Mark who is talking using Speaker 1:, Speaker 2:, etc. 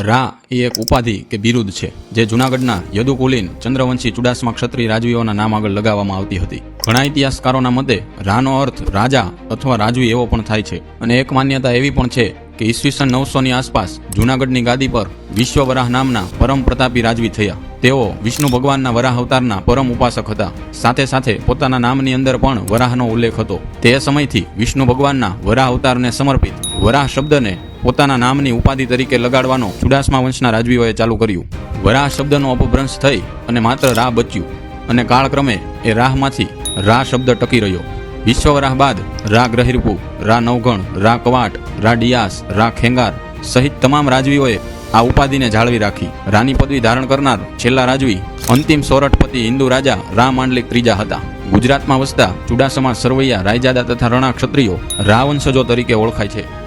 Speaker 1: રા એ એક ઉપાધિ કે બિરુદ છે, જે જૂનાગઢના યદુકુલીન ચંદ્રવંશી ચુડાસમા ક્ષત્રિય રાજવીઓના નામ આગળ લગાવવામાં આવતી હતી. ઘણા ઇતિહાસકારોના મતે, રાનો અર્થ રાજા અથવા રાજવી એવો પણ થાય છે અને એક માન્યતા એવી પણ છે કે ઈસવીસન નવસોની આસપાસ જૂનાગઢની ગાદી પર વિશ્વવરાહ નામના પરમ પ્રતાપી રાજવી થયા. તેઓ વિષ્ણુ ભગવાનના વરાહ અવતારના પરમ ઉપાસક હતા. સાથે સાથે પોતાના નામની અંદર પણ વરાહનો ઉલ્લેખ હતો. તે સમયથી વિષ્ણુ ભગવાનના વરાહ અવતારને સમર્પિત વરાહ શબ્દને પોતાના નામની ઉપાધિ તરીકે લગાડવાનો ચુડાસમા વંશના રાજવીઓએ ચાલુ કર્યું. વરાહ શબ્દનો અપભ્રંશ થઈ અને માત્ર રાહ બચ્યું અને કાળક્રમે એ રાહમાંથી રાહ શબ્દ ટકી રહ્યો. વિશ્વવરાહ બાદ રા ગ્રહિરપુ રા નવગણ રા કવાટ રા ડિયાસ રા ખેંગાર સહિત તમામ રાજવીઓએ આ ઉપાધિને જાળવી રાખી. રાની પદવી ધારણ કરનાર છેલ્લા રાજવી અંતિમ સોરઠપતિ હિન્દુ રાજા રા માંડલિક ત્રીજા હતા. ગુજરાતમાં વસતા ચુડાસમા સરવૈયા, રાયજાદા તથા રણા ક્ષત્રિયો રાવંશજો તરીકે ઓળખાય છે.